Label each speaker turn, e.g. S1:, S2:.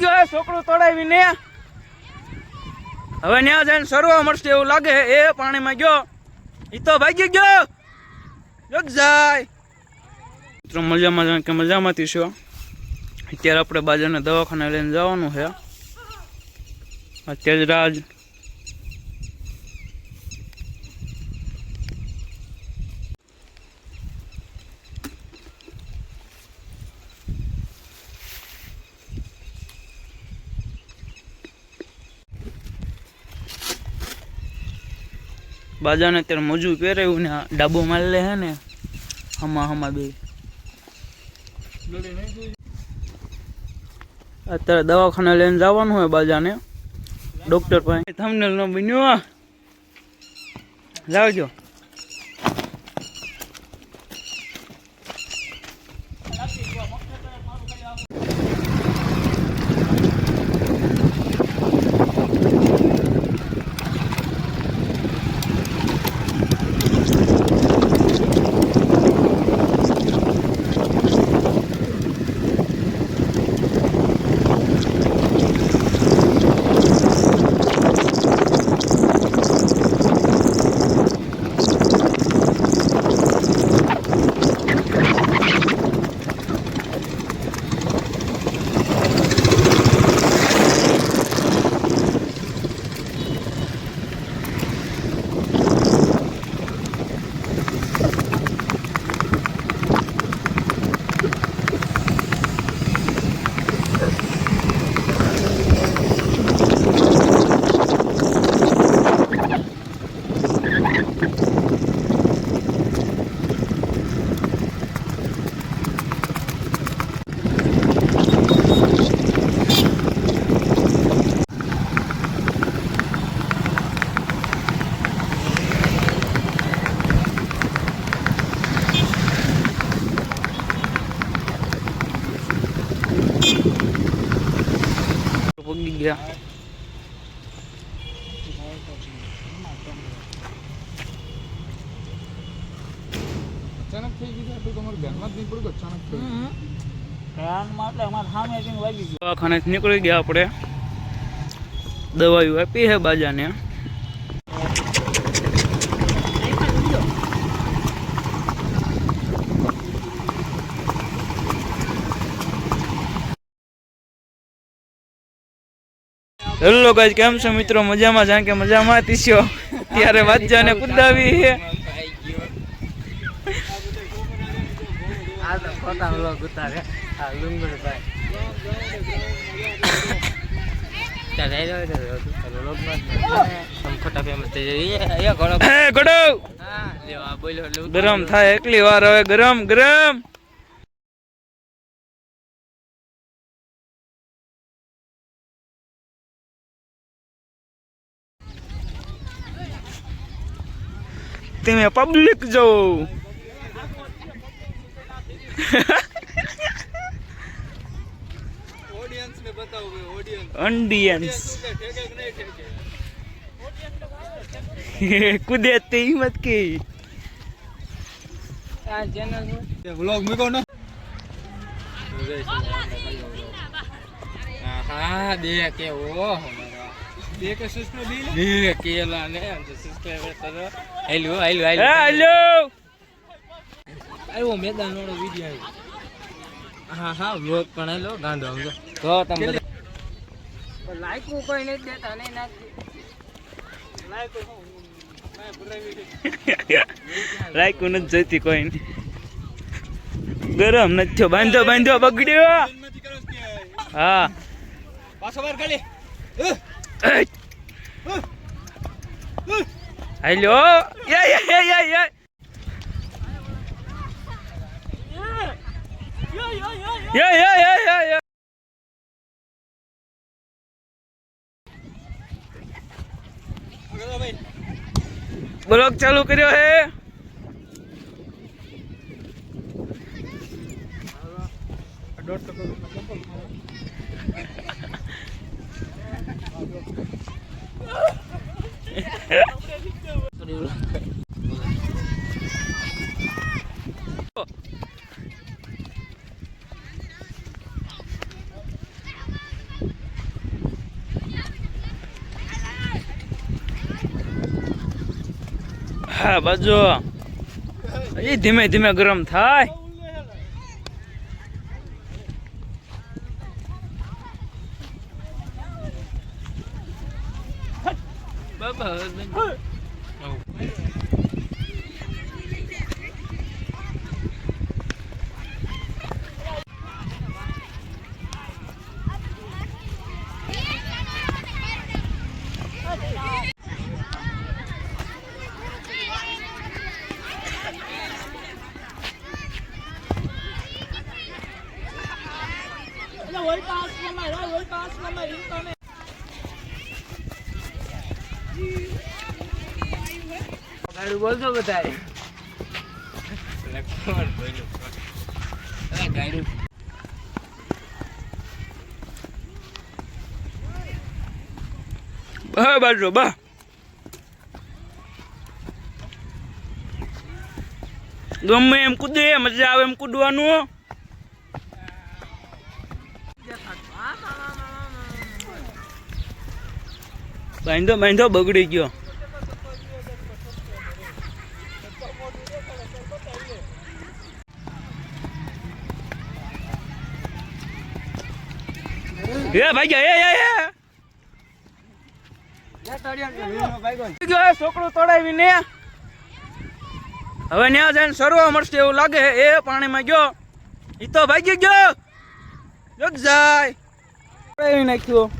S1: ગયો છોકરું તોડાવીને હવે ત્યાં જઈને સરવા મળશે એવું લાગે એ પાણીમાં ગયો. એ તો ભાગી ગયો. જોક જાય. મિત્રો, મજામાં જાણ કે મજામાંથી છો. અત્યારે આપણે બાજાને દવાખાને લઈને જવાનું છે. અત્યારે રાજ બાજાને અત્યારે મોજું પહેરાયું ને ડાબો માલ લે હે ને, હમા હમા બે. અત્યારે દવાખાને લઈને જવાનું હોય બાજાને. ડોક્ટર પાસે. થમનેલ ન બન્યો લાવજો પગી ગયા.
S2: અચાનક થઈ ગયું તો તમારે ધ્યાનમાં જ નહીં પડ્યું અચાનક થઈ ગયું.
S1: નીકળી ગયા આપણે. દવાયું આપી છે બાજાને. હેલો ગાઈસ કેમ છો મિત્રો? મજામાં જાણ કે મજામાં તીસ્યો ત્યારે વાંચાને કુદાવી છે. ગરમ થાય એકલી વાર હવે ગરમ ગરમ. તમે પબ્લિક જો
S2: ઓડિયન્સ
S1: કુદરતી હિંમત
S3: કી.
S2: વ્લોગ મૂકો ને.
S3: હા દેખ એવો ઓ
S2: બે કે સિસ્ટર બી
S3: દે કેલા ને સબસ્ક્રાઇબર કરો હેલો હેલો હેલો
S1: હેલો
S3: મેદાન વાળો વિડિયો આવ્યો હા હા વ્લોગ પણ હેલો સમજો તો તમે લાઈક કોઈ
S1: નથી જોઈતી કોઈ. ગરમ નથી થયો. બાંધો બાંધો, બગડ્યો. હા.
S2: પાછો બાર ખાલી
S1: હેલો યા યા યા યા યા યા યા યા યા બ્લોક ચાલુ કર્યો હે? હા બાજુ. એ ધીમે ધીમે ગરમ થાય.
S3: બાબા ગાડું બોલતો બતાય લખવાનું બોલ્યું હા બતાય
S1: બા બાજુ બા. ગમે એમ કૂદે, મજા આવે એમ કૂદવાનું. બાંધો બાંધો, બગડી ગયો. એ ભાઈ ગયા, એ એ એ. છોકરો તોડાવી ને હવે ન્યા જઈને સરવા મળશે એવું લાગે એ પાણીમાં ગયો. ઈ તો ભાગી ગયો. જાય નાખ્યો.